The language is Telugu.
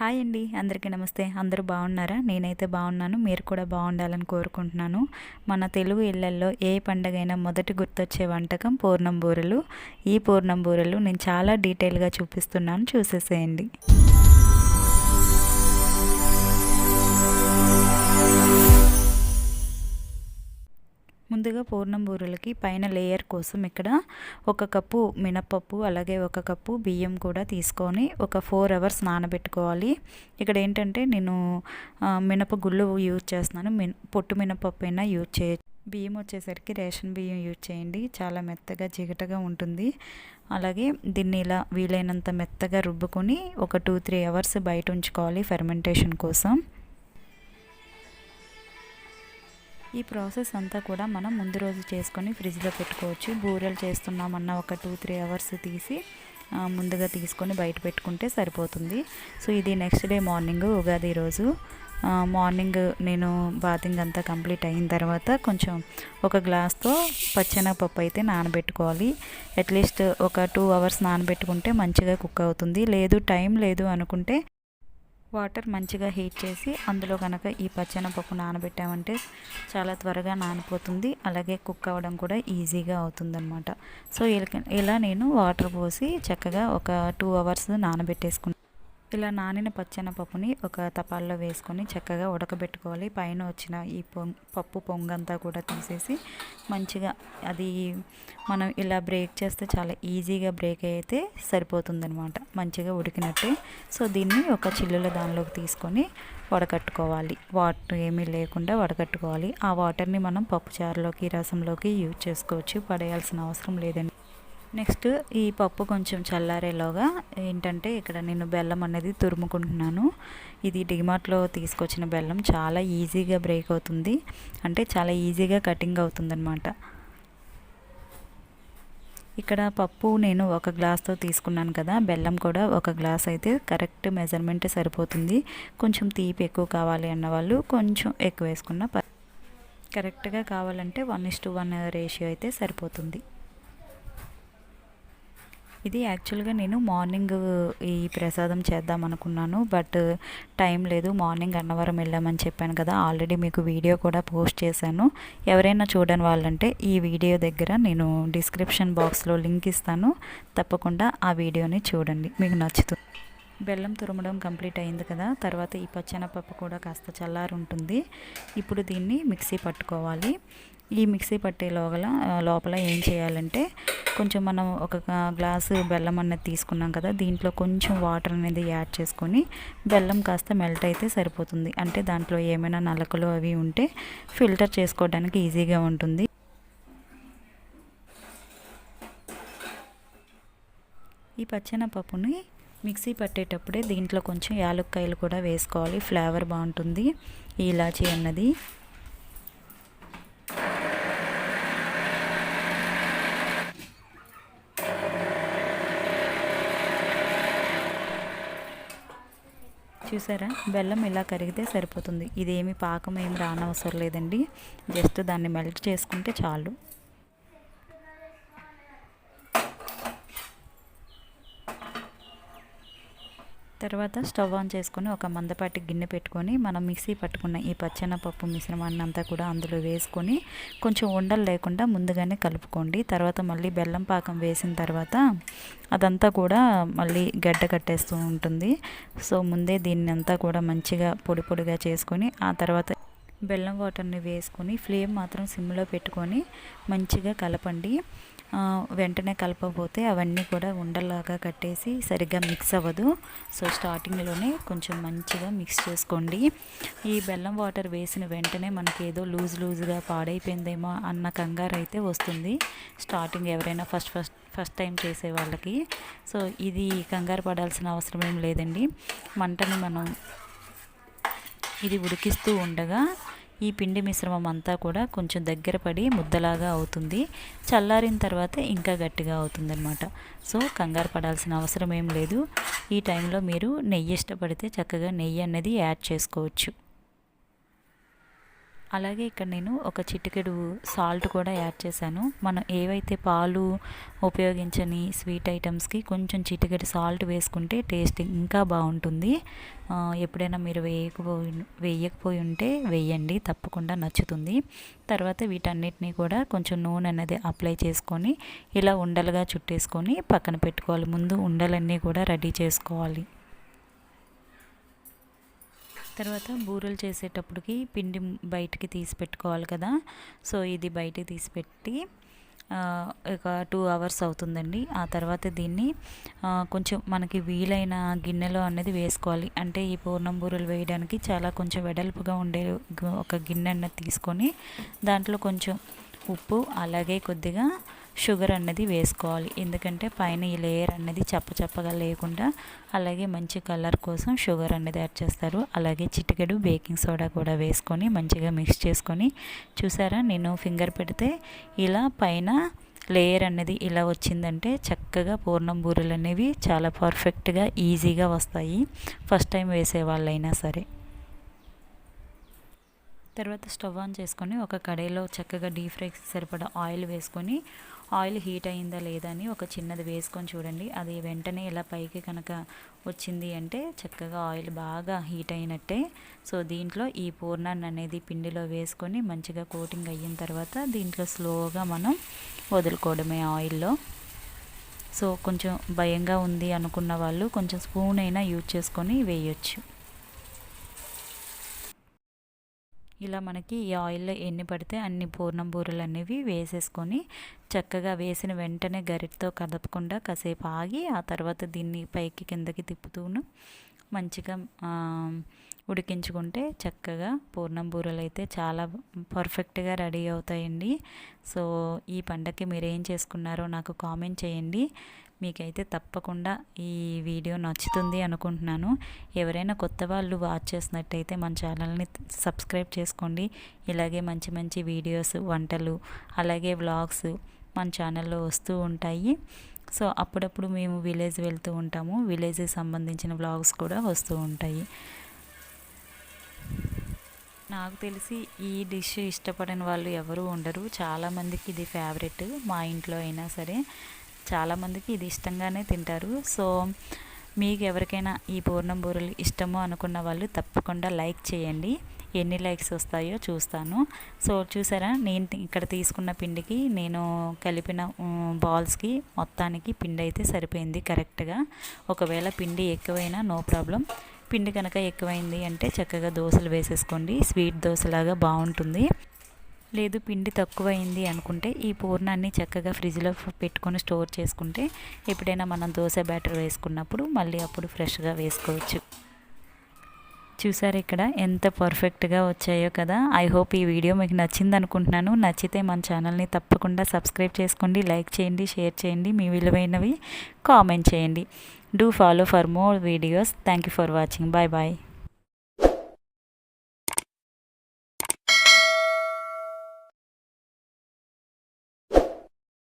హాయ్ అండి. అందరికీ నమస్తే. అందరూ బాగున్నారా? నేనైతే బాగున్నాను. మీరు కూడా బాగుండాలని కోరుకుంటున్నాను. మన తెలుగు ఇళ్ళల్లో ఏ పండగైనా మొదటి గుర్తొచ్చే వంటకం పూర్ణం బూరెలు ఈ పూర్ణం బూరెలు నేను చాలా డీటెయిల్గా చూపిస్తున్నాను. చూసేసేయండి. ముందుగా పూర్ణం బూరెలకి పైన లేయర్ కోసం ఇక్కడ ఒక కప్పు మినపప్పు అలాగే ఒక కప్పు బియ్యం కూడా తీసుకొని ఒక ఫోర్ అవర్స్ నానబెట్టుకోవాలి. ఇక్కడ ఏంటంటే నేను మినప గుళ్ళు యూజ్ చేస్తున్నాను. మిన పొట్టు మినపప్పు అయినా యూజ్ చేయ బియ్యం వచ్చేసరికి రేషన్ బియ్యం యూజ్ చేయండి. చాలా మెత్తగా జిగటగా ఉంటుంది. అలాగే దీన్ని ఇలా వీలైనంత మెత్తగా రుబ్బుకొని ఒక టూ త్రీ అవర్స్ బయట ఉంచుకోవాలి ఫెర్మెంటేషన్ కోసం. ఈ ప్రాసెస్ అంతా కూడా మనం ముందు రోజు చేసుకొని ఫ్రిడ్జ్లో పెట్టుకోవచ్చు. బూరెలు చేస్తున్నామన్న ఒక టూ త్రీ అవర్స్ తీసి ముందుగా తీసుకొని బయట పెట్టుకుంటే సరిపోతుంది. సో ఇది నెక్స్ట్ డే మార్నింగ్ ఉగాది రోజు. మార్నింగ్ నేను బాతింగ్ అంతా కంప్లీట్ అయిన తర్వాత కొంచెం ఒక గ్లాస్తో పచ్చెనగపప్పు అయితే నానబెట్టుకోవాలి. అట్లీస్ట్ ఒక టూ అవర్స్ నానబెట్టుకుంటే మంచిగా కుక్ అవుతుంది. లేదు టైం లేదు అనుకుంటే వాటర్ మంచిగా హీట్ చేసి అందులో కనుక ఈ పచ్చెనపప్పు నానబెట్టామంటే చాలా త్వరగా నానిపోతుంది. అలాగే కుక్ అవ్వడం కూడా ఈజీగా అవుతుందన్నమాట. సో ఇలా నేను వాటర్ పోసి చక్కగా ఒక టూ అవర్స్ నానబెట్టేసుకున్నాను ఇలా నానిన పచ్చెనపప్పుని ఒక తపాల్లో వేసుకొని చక్కగా ఉడకబెట్టుకోవాలి. పైన వచ్చిన ఈ పొంగ్ పప్పు పొంగంతా కూడా తీసేసి మంచిగా అది మనం ఇలా బ్రేక్ చేస్తే చాలా ఈజీగా బ్రేక్ అయితే సరిపోతుందనమాట మంచిగా ఉడికినట్టే. సో దీన్ని ఒక చిల్లుల దానిలోకి తీసుకొని వడకట్టుకోవాలి. వాటర్ ఏమీ లేకుండా వడకట్టుకోవాలి. ఆ వాటర్ని మనం పప్పుచారులోకి రసంలోకి యూజ్ చేసుకోవచ్చు. పడేయాల్సిన అవసరం లేదండి. నెక్స్ట్ ఈ పప్పు కొంచెం చల్లారేలోగా ఏంటంటే ఇక్కడ నేను బెల్లం అనేది తురుముకుంటున్నాను. ఇది డిమార్ట్లో తీసుకొచ్చిన బెల్లం. చాలా ఈజీగా బ్రేక్ అవుతుంది. అంటే చాలా ఈజీగా కటింగ్ అవుతుందన్నమాట. ఇక్కడ పప్పు నేను ఒక గ్లాస్తో తీసుకున్నాను కదా. బెల్లం కూడా ఒక గ్లాస్ అయితే కరెక్ట్ మెజర్మెంట్ సరిపోతుంది. కొంచెం తీపి ఎక్కువ కావాలి అన్న వాళ్ళు కొంచెం ఎక్కువ వేసుకున్న కరెక్ట్గా కావాలంటే one is to one ratio అయితే సరిపోతుంది. ఇది యాక్చువల్గా నేను మార్నింగ్ ఈ ప్రసాదం చేద్దాం అనుకున్నాను బట్ టైం లేదు. మార్నింగ్ అన్నవరం వెళ్ళామని చెప్పాను కదా ఆల్రెడీ మీకు వీడియో కూడా పోస్ట్ చేశాను. ఎవరైనా చూడని వాళ్ళంటే ఈ వీడియో దగ్గర నేను డిస్క్రిప్షన్ బాక్స్లో లింక్ ఇస్తాను. తప్పకుండా ఆ వీడియోని చూడండి మీకు నచ్చుతుంది బెల్లం తురమడం కంప్లీట్ అయింది కదా తర్వాత ఈ పచ్చెనపప్పు కూడా కాస్త చల్లారి ఉంటుంది. ఇప్పుడు దీన్ని మిక్సీ పట్టుకోవాలి. ఈ మిక్సీ పట్టే లోగల లోపల ఏం చేయాలంటే కొంచెం మనం ఒక గ్లాసు బెల్లం అనేది తీసుకున్నాం కదా దీంట్లో కొంచెం వాటర్ అనేది యాడ్ చేసుకొని బెల్లం కాస్త మెల్ట్ అయితే సరిపోతుంది. అంటే దాంట్లో ఏమైనా నలకలు అవి ఉంటే ఫిల్టర్ చేసుకోవడానికి ఈజీగా ఉంటుంది. ఈ పచ్చెనపప్పుని మిక్సీ పట్టేటప్పుడే దీంట్లో కొంచెం యాలక్కాయలు కూడా వేసుకోవాలి. ఫ్లేవర్ బాగుంటుంది. ఈ ఇలాచీ అన్నది చూసారా? బెల్లం ఇలా కరిగితే సరిపోతుంది. ఇదేమి పాకం ఏమి రానవసరం లేదండి. జస్ట్ దాన్ని మెల్ట్ చేసుకుంటే చాలు. తర్వాత స్టవ్ ఆన్ చేసుకొని ఒక మందపాటి గిన్నె పెట్టుకొని మనం మిక్సీ పట్టుకున్న ఈ పప్పు మిశ్రమాన్ని అంతా కూడా అందులో వేసుకొని కొంచెం ఉండలు లేకుండా ముందుగానే కలుపుకోండి. తర్వాత మళ్ళీ బెల్లం పాకం వేసిన తర్వాత అదంతా కూడా మళ్ళీ గడ్డ కట్టేస్తూ ఉంటుంది. సో ముందే దీన్ని అంతా కూడా మంచిగా పొడి పొడిగా చేసుకొని ఆ తర్వాత బెల్లం వాటర్ని వేసుకొని ఫ్లేమ్ మాత్రం సిమ్లో పెట్టుకొని మంచిగా కలపండి. వెంటనే కలపకపోతే అవన్నీ కూడా ఉండలాగా కట్టేసి సరిగ్గా మిక్స్ అవ్వదు. సో స్టార్టింగ్లోనే కొంచెం మంచిగా మిక్స్ చేసుకోండి. ఈ బెల్లం వాటర్ వేసిన వెంటనే మనకి ఏదో లూజ్ లూజ్గా పాడైపోయిందేమో అన్న కంగారు అయితే వస్తుంది. స్టార్టింగ్ ఎవరైనా ఫస్ట్ ఫస్ట్ ఫస్ట్ టైం చేసే వాళ్ళకి. సో ఇది కంగారు పడాల్సిన అవసరం ఏం లేదండి. మంటని మనం ఇది ఉడికిస్తూ ఉండగా ఈ పిండి మిశ్రమం అంతా కూడా కొంచెం దగ్గర పడి ముద్దలాగా అవుతుంది. చల్లారిన తర్వాత ఇంకా గట్టిగా అవుతుందన్నమాట. సో కంగారు పడాల్సిన అవసరం ఏం లేదు. ఈ టైంలో మీరు నెయ్యి ఇష్టపడితే చక్కగా నెయ్యి అనేది యాడ్ చేసుకోవచ్చు. అలాగే ఇక్కడ నేను ఒక చిటికెడు సాల్ట్ కూడా యాడ్ చేశాను. మనం ఏవైతే పాలు ఉపయోగించని స్వీట్ ఐటమ్స్కి కొంచెం చిటికెడు సాల్ట్ వేసుకుంటే టేస్ట్ ఇంకా బాగుంటుంది. ఎప్పుడైనా మీరు వేయకపోయి వేయకపోయి ఉంటే వేయండి తప్పకుండా నచ్చుతుంది. తర్వాత వీటన్నిటిని కూడా కొంచెం నూనె అనేది అప్లై చేసుకొని ఇలా ఉండలుగా చుట్టేసుకొని పక్కన పెట్టుకోవాలి. ముందు ఉండలన్నీ కూడా రెడీ చేసుకోవాలి. తర్వాత బూరెలు చేసేటప్పటికి పిండి బయటికి తీసి పెట్టుకోవాలి కదా. సో ఇది బయటికి తీసి పెట్టి ఒక టూ అవర్స్ అవుతుందండి. ఆ తర్వాత దీన్ని కొంచెం మనకి వీలైన గిన్నెలో అనేది వేసుకోవాలి. అంటే ఈ పూర్ణం బూరెలు వేయడానికి చాలా కొంచెం వెడల్పుగా ఉండే ఒక గిన్నె అన్నది తీసుకొని దాంట్లో కొంచెం ఉప్పు అలాగే కొద్దిగా షుగర్ అన్నది వేసుకోవాలి. ఎందుకంటే పైన ఈ లేయర్ అన్నది చప్పచప్పగా లేకుండా అలాగే మంచి కలర్ కోసం షుగర్ అన్నది యాడ్ చేస్తారు. అలాగే చిటికెడు బేకింగ్ సోడా కూడా వేసుకొని మంచిగా మిక్స్ చేసుకొని చూసారా? నేను ఫింగర్ పెడితే ఇలా పైన లేయర్ అనేది ఇలా వచ్చిందంటే చక్కగా పూర్ణం బూరెలు అనేవి చాలా పర్ఫెక్ట్గా ఈజీగా వస్తాయి. ఫస్ట్ టైం వేసే వాళ్ళైనా సరే. తర్వాత స్టవ్ ఆన్ చేసుకొని ఒక కడాయిలో చక్కగా డీప్ ఫ్రైకి సరిపడా ఆయిల్ వేసుకొని ఆయిల్ హీట్ అయిందా లేదా అని ఒక చిన్నది వేసుకొని చూడండి. అది వెంటనే ఇలా పైకి కనుక వచ్చింది అంటే చక్కగా ఆయిల్ బాగా హీట్ అయినట్టే. సో దీంట్లో ఈ పూర్ణాన్ని అనేది పిండిలో వేసుకొని మంచిగా కోటింగ్ అయిన తర్వాత దీంట్లో స్లోగా మనం వదులుకోవడమే ఆయిల్లో. సో కొంచెం భయంగా ఉంది అనుకున్న వాళ్ళు కొంచెం స్పూన్ అయినా యూజ్ చేసుకొని వేయొచ్చు. ఇలా మనకి ఈ ఆయిల్లో ఎన్ని పడితే అన్ని పూర్ణం బూరెలు అనేవి వేసేసుకొని చక్కగా వేసిన వెంటనే గరిటతో కదపకుండా కాసేపు ఆగి ఆ తర్వాత దీన్ని పైకి కిందకి తిప్పుతూను మంచిగా ఉడికించుకుంటే చక్కగా పూర్ణం బూరెలు అయితే చాలా పర్ఫెక్ట్గా రెడీ అవుతాయండి. సో ఈ పండగకి మీరు ఏం చేసుకున్నారో నాకు కామెంట్ చేయండి. మీకైతే తప్పకుండా ఈ వీడియో నచ్చుతుంది అనుకుంటున్నాను. ఎవరైనా కొత్త వాళ్ళు వాచ్ చేసినట్టయితే మన ఛానల్ని సబ్స్క్రైబ్ చేసుకోండి. ఇలాగే మంచి మంచి వీడియోస్ వంటలు అలాగే వ్లాగ్స్ మన ఛానల్లో వస్తూ ఉంటాయి. సో అప్పుడప్పుడు మేము విలేజ్ వెళ్తూ ఉంటాము. విలేజ్కి సంబంధించిన వ్లాగ్స్ కూడా వస్తూ ఉంటాయి. నాకు తెలిసి ఈ డిష్ ఇష్టపడని వాళ్ళు ఎవరు ఉండరు. చాలామందికి ఇది ఫేవరెట్ మా ఇంట్లో అయినా సరే. చాలామందికి ఇది ఇష్టంగానే తింటారు. సో మీకు ఎవరికైనా ఈ పూర్ణం బూరెలు ఇష్టమో అనుకున్న వాళ్ళు తప్పకుండా లైక్ చేయండి. ఎన్ని లైక్స్ వస్తాయో చూస్తాను. సో చూసారా? నేను ఇక్కడ తీసుకున్న పిండికి నేను కలిపిన బాల్స్కి మొత్తానికి పిండి అయితే సరిపోయింది కరెక్ట్గా. ఒకవేళ పిండి ఎక్కువైనా నో ప్రాబ్లం. పిండి కనుక ఎక్కువైంది అంటే చక్కగా దోశలు వేసేసుకోండి. స్వీట్ దోశలాగా బాగుంటుంది. లేదు పిండి తక్కువైంది అనుకుంటే ఈ పూర్ణాన్ని చక్కగా ఫ్రిడ్జ్లో పెట్టుకొని స్టోర్ చేసుకుంటే ఎప్పుడైనా మనం దోశ బ్యాటర్ వేసుకున్నప్పుడు మళ్ళీ అప్పుడు ఫ్రెష్గా వేసుకోవచ్చు. చూసారు ఇక్కడ ఎంత పర్ఫెక్ట్గా వచ్చాయో కదా! ఐ హోప్ ఈ వీడియో మీకు నచ్చింది అనుకుంటున్నాను నచ్చితే మన ఛానల్ని తప్పకుండా సబ్స్క్రైబ్ చేసుకోండి లైక్ చేయండి షేర్ చేయండి మీ విలువైనవి కామెంట్ చేయండి. Do follow for more videos. Thank you for watching. Bye bye.